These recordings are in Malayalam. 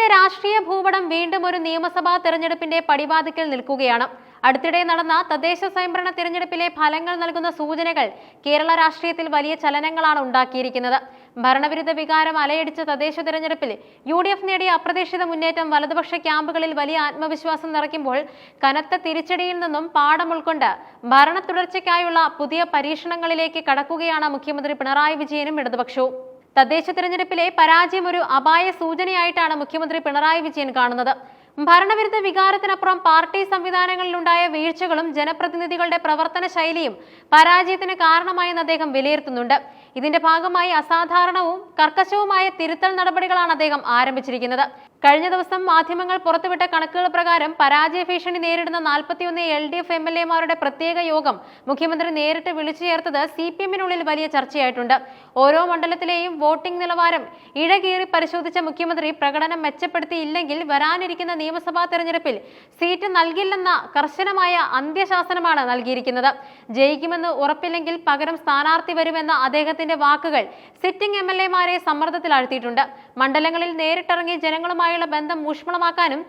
കേരളത്തിന്റെ രാഷ്ട്രീയ ഭൂപടം വീണ്ടും ഒരു നിയമസഭാ തെരഞ്ഞെടുപ്പിന്റെ പടിവാതിക്കൽ നിൽക്കുകയാണ്. അടുത്തിടെ നടന്ന തദ്ദേശ സ്വയംഭരണ തിരഞ്ഞെടുപ്പിലെ ഫലങ്ങൾ നൽകുന്ന സൂചനകൾ കേരള രാഷ്ട്രീയത്തിൽ വലിയ ചലനങ്ങളാണ് ഉണ്ടാക്കിയിരിക്കുന്നത്. ഭരണവിരുദ്ധ വികാരം അലയടിച്ച തദ്ദേശ തിരഞ്ഞെടുപ്പിൽ യു ഡി എഫ് നേടിയ അപ്രതീക്ഷിത മുന്നേറ്റം വലതുപക്ഷ ക്യാമ്പുകളിൽ വലിയ ആത്മവിശ്വാസം നിറയ്ക്കുമ്പോൾ കനത്ത തിരിച്ചടിയിൽ നിന്നും പാഠം ഉൾക്കൊണ്ട് ഭരണ തുടർച്ചയ്ക്കായുള്ള പുതിയ പരീക്ഷണങ്ങളിലേക്ക് കടക്കുകയാണ് മുഖ്യമന്ത്രി പിണറായി വിജയനും ഇടതുപക്ഷവും. തദ്ദേശ തിരഞ്ഞെടുപ്പിലെ പരാജയം ഒരു അപായ സൂചനയായിട്ടാണ് മുഖ്യമന്ത്രി പിണറായി വിജയൻ കാണുന്നത്. ഭരണവിരുദ്ധ വികാരത്തിനപ്പുറം പാർട്ടി സംവിധാനങ്ങളിലുണ്ടായ വീഴ്ചകളും ജനപ്രതിനിധികളുടെ പ്രവർത്തന ശൈലിയും പരാജയത്തിന് കാരണമായെന്ന് അദ്ദേഹം വിലയിരുത്തുന്നുണ്ട്. ഇതിന്റെ ഭാഗമായി അസാധാരണവും കർക്കശവുമായ തിരുത്തൽ നടപടികളാണ് അദ്ദേഹം ആരംഭിച്ചിരിക്കുന്നത്. കഴിഞ്ഞ ദിവസം മാധ്യമങ്ങൾ പുറത്തുവിട്ട കണക്കുകൾ പ്രകാരം പരാജയ ഭീഷണി നേരിടുന്ന നാൽപ്പത്തിയൊന്ന് L D F M L എമാരുടെ പ്രത്യേക യോഗം മുഖ്യമന്ത്രി നേരിട്ട് വിളിച്ചു ചേർത്തത് സി പി എമ്മിനുള്ളിൽ വലിയ ചർച്ചയായിട്ടുണ്ട്. ഓരോ മണ്ഡലത്തിലെയും വോട്ടിംഗ് നിലവാരം ഇഴകീറി പരിശോധിച്ച മുഖ്യമന്ത്രി പ്രകടനം മെച്ചപ്പെടുത്തിയില്ലെങ്കിൽ വരാനിരിക്കുന്ന നിയമസഭാ തെരഞ്ഞെടുപ്പിൽ സീറ്റ് നൽകില്ലെന്ന കർശനമായ അന്ത്യശാസനമാണ് നൽകിയിരിക്കുന്നത്. ജയിക്കുമെന്ന് ഉറപ്പില്ലെങ്കിൽ പകരം സ്ഥാനാർത്ഥി വരുമെന്ന അദ്ദേഹത്തിന്റെ വാക്കുകൾ സിറ്റിംഗ് എം എൽ എമാരെ സമ്മർദ്ദത്തിലാഴ്ത്തിയിട്ടുണ്ട്. മണ്ഡലങ്ങളിൽ നേരിട്ടിറങ്ങി ജനങ്ങളുമായുള്ള ബന്ധം ഊഷ്മളമാക്കാനും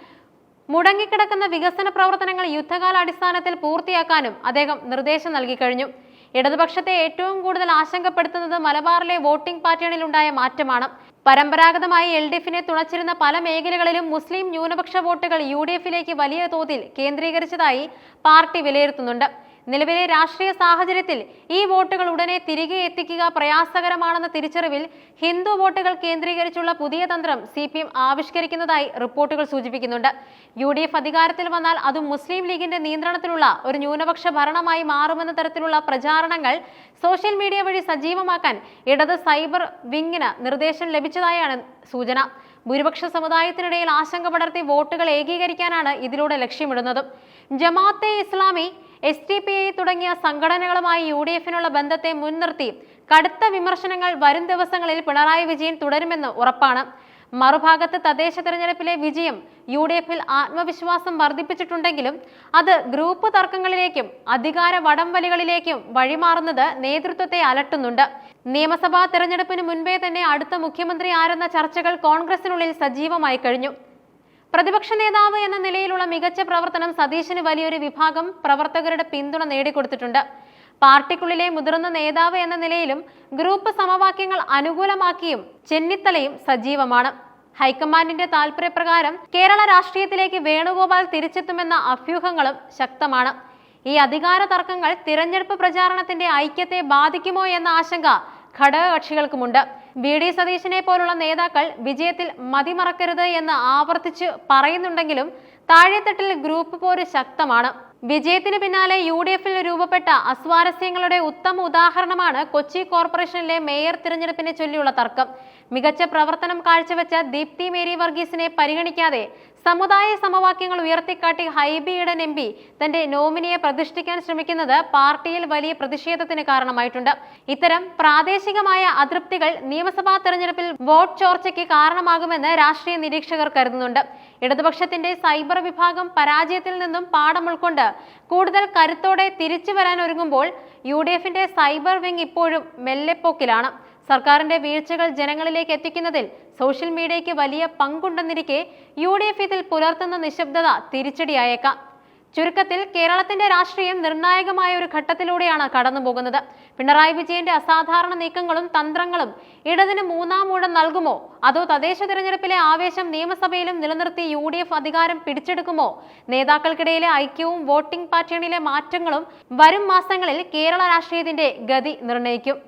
മുടങ്ങിക്കിടക്കുന്ന വികസന പ്രവർത്തനങ്ങൾ യുദ്ധകാലാടിസ്ഥാനത്തിൽ പൂർത്തിയാക്കാനും അദ്ദേഹം നിർദ്ദേശം നൽകി കഴിഞ്ഞു ഇടതുപക്ഷത്തെ ഏറ്റവും കൂടുതൽ ആശങ്കപ്പെടുത്തുന്നത് മലബാറിലെ വോട്ടിംഗ് പാറ്റേണിലുണ്ടായ മാറ്റമാണ്. പരമ്പരാഗതമായി എൽ ഡി എഫിനെ തുണച്ചിരുന്ന പല മേഖലകളിലും മുസ്ലിം ന്യൂനപക്ഷ വോട്ടുകൾ യു ഡി എഫിലേക്ക് വലിയ തോതിൽ കേന്ദ്രീകരിച്ചതായി പാർട്ടി വിലയിരുത്തുന്നുണ്ട്. നിലവിലെ രാഷ്ട്രീയ സാഹചര്യത്തിൽ ഈ വോട്ടുകൾ ഉടനെ തിരികെ എത്തിക്കുക പ്രയാസകരമാണെന്ന തിരിച്ചറിവിൽ ഹിന്ദു വോട്ടുകൾ കേന്ദ്രീകരിച്ചുള്ള പുതിയ തന്ത്രം സി പി എം ആവിഷ്കരിക്കുന്നതായി റിപ്പോർട്ടുകൾ സൂചിപ്പിക്കുന്നുണ്ട്. യു ഡി എഫ് അധികാരത്തിൽ വന്നാൽ അത് മുസ്ലിം ലീഗിന്റെ നിയന്ത്രണത്തിലുള്ള ഒരു ന്യൂനപക്ഷ ഭരണമായി മാറുമെന്ന തരത്തിലുള്ള പ്രചാരണങ്ങൾ സോഷ്യൽ മീഡിയ വഴി സജീവമാക്കാൻ ഇടത് സൈബർ വിങ്ങിന് നിർദ്ദേശം ലഭിച്ചതായാണ് സൂചന. ഭൂരിപക്ഷ സമുദായത്തിനിടയിൽ ആശങ്ക പടർത്തി വോട്ടുകൾ ഏകീകരിക്കാനാണ് ഇതിലൂടെ ലക്ഷ്യമിടുന്നത്. Jamaate Islami S D P I തുടങ്ങിയ സംഘടനകളുമായി യു ഡി എഫിനുള്ള ബന്ധത്തെ മുൻനിർത്തി കടുത്ത വിമർശനങ്ങൾ വരും ദിവസങ്ങളിൽ പിണറായി വിജയൻ തുടരുമെന്ന് ഉറപ്പാണ്. മറുഭാഗത്ത് തദ്ദേശ തെരഞ്ഞെടുപ്പിലെ വിജയം യു ഡി എഫിൽ ആത്മവിശ്വാസം വർദ്ധിപ്പിച്ചിട്ടുണ്ടെങ്കിലും അത് ഗ്രൂപ്പ് തർക്കങ്ങളിലേക്കും അധികാര വടംവലികളിലേക്കും വഴിമാറുന്നത് നേതൃത്വത്തെ അലട്ടുന്നുണ്ട്. നിയമസഭാ തെരഞ്ഞെടുപ്പിന് മുൻപേ തന്നെ അടുത്ത മുഖ്യമന്ത്രി ആരെന്ന ചർച്ചകൾ കോൺഗ്രസിനുള്ളിൽ സജീവമായി കഴിഞ്ഞു. പ്രതിപക്ഷ നേതാവ് എന്ന നിലയിലുള്ള മികച്ച പ്രവർത്തനം സതീശന് വലിയൊരു വിഭാഗം പ്രവർത്തകരുടെ പിന്തുണ നേടിക്കൊടുത്തിട്ടുണ്ട്. പാർട്ടിക്കുള്ളിലെ മുതിർന്ന നേതാവ് എന്ന നിലയിലും ഗ്രൂപ്പ് സമവാക്യങ്ങൾ അനുകൂലമാക്കിയും ചെന്നിത്തലയും സജീവമാണ്. ഹൈക്കമാൻഡിന്റെ താൽപര്യപ്രകാരം കേരള രാഷ്ട്രീയത്തിലേക്ക് വേണുഗോപാൽ തിരിച്ചെത്തുമെന്ന അഭ്യൂഹങ്ങളും ശക്തമാണ്. ഈ അധികാര തർക്കങ്ങൾ തിരഞ്ഞെടുപ്പ് പ്രചാരണത്തിന്റെ ഐക്യത്തെ ബാധിക്കുമോ എന്ന ആശങ്ക ഘടകകക്ഷികൾക്കുമുണ്ട്. വി. ഡി. സതീശനെ പോലുള്ള നേതാക്കൾ വിജയത്തിൽ മതിമറക്കരുത് എന്ന് ആവർത്തിച്ച് പറയുന്നുണ്ടെങ്കിലും താഴെത്തട്ടിൽ ഗ്രൂപ്പ് പോര് ശക്തമാണ്. വിജയത്തിന് പിന്നാലെ യു ഡി എഫിൽ രൂപപ്പെട്ട അസ്വാരസ്യങ്ങളുടെ ഉത്തമ ഉദാഹരണമാണ് കൊച്ചി കോർപ്പറേഷനിലെ മേയർ തിരഞ്ഞെടുപ്പിനെ ചൊല്ലിയുള്ള തർക്കം. മികച്ച പ്രവർത്തനം കാഴ്ചവെച്ച ദീപ്തി മേരി വർഗീസിനെ പരിഗണിക്കാതെ സമുദായ സമവാക്യങ്ങൾ ഉയർത്തിക്കാട്ടി ഹൈബി എം പി തന്റെ നോമിനിയെ പ്രതിഷ്ഠിക്കാൻ ശ്രമിക്കുന്നത് പാർട്ടിയിൽ വലിയ പ്രതിഷേധത്തിന് കാരണമായിട്ടുണ്ട്. ഇത്തരം പ്രാദേശികമായ അതൃപ്തികൾ നിയമസഭാ തെരഞ്ഞെടുപ്പിൽ വോട്ട് ചോർച്ചയ്ക്ക് കാരണമാകുമെന്ന് രാഷ്ട്രീയ നിരീക്ഷകർ കരുതുന്നുണ്ട്. ഇടതുപക്ഷത്തിന്റെ സൈബർ വിഭാഗം പരാജയത്തിൽ നിന്നും പാഠം ഉൾക്കൊണ്ട് കൂടുതൽ കരുത്തോടെ തിരിച്ചു വരാൻ ഒരുങ്ങുമ്പോൾ യു സൈബർ വിങ് ഇപ്പോഴും മെല്ലെപ്പോക്കിലാണ്. സർക്കാരിന്റെ വീഴ്ചകൾ ജനങ്ങളിലേക്ക് എത്തിക്കുന്നതിൽ സോഷ്യൽ മീഡിയയ്ക്ക് വലിയ പങ്കുണ്ടെന്നിരിക്കെ യു ഡി എഫ് ഇതിൽ പുലർത്തുന്ന നിശബ്ദത തിരിച്ചടിയായേക്കാം. ചുരുക്കത്തിൽ കേരളത്തിന്റെ രാഷ്ട്രീയം നിർണായകമായ ഒരു ഘട്ടത്തിലൂടെയാണ് കടന്നുപോകുന്നത്. പിണറായി വിജയന്റെ അസാധാരണ നീക്കങ്ങളും തന്ത്രങ്ങളും ഇടതിന് മൂന്നാം ഊഴം നൽകുമോ? അതോ തദ്ദേശ തിരഞ്ഞെടുപ്പിലെ ആവേശം നിയമസഭയിലും നിലനിർത്തി യു ഡി എഫ് അധികാരം പിടിച്ചെടുക്കുമോ? നേതാക്കൾക്കിടയിലെ ഐക്യവും വോട്ടിംഗ് പാറ്റേണിലെ മാറ്റങ്ങളും വരും മാസങ്ങളിൽ കേരള രാഷ്ട്രീയത്തിന്റെ ഗതി നിർണയിക്കും